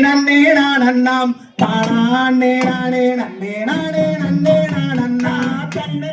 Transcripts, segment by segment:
நன்னே நான் அண்ணாம் தானே நானே நன்னே நானே நன்னே நான் அண்ணா கண்ணே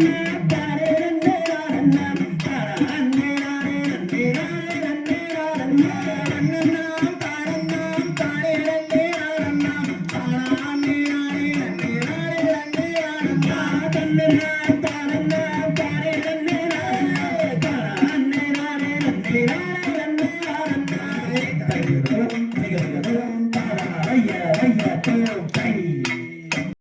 you.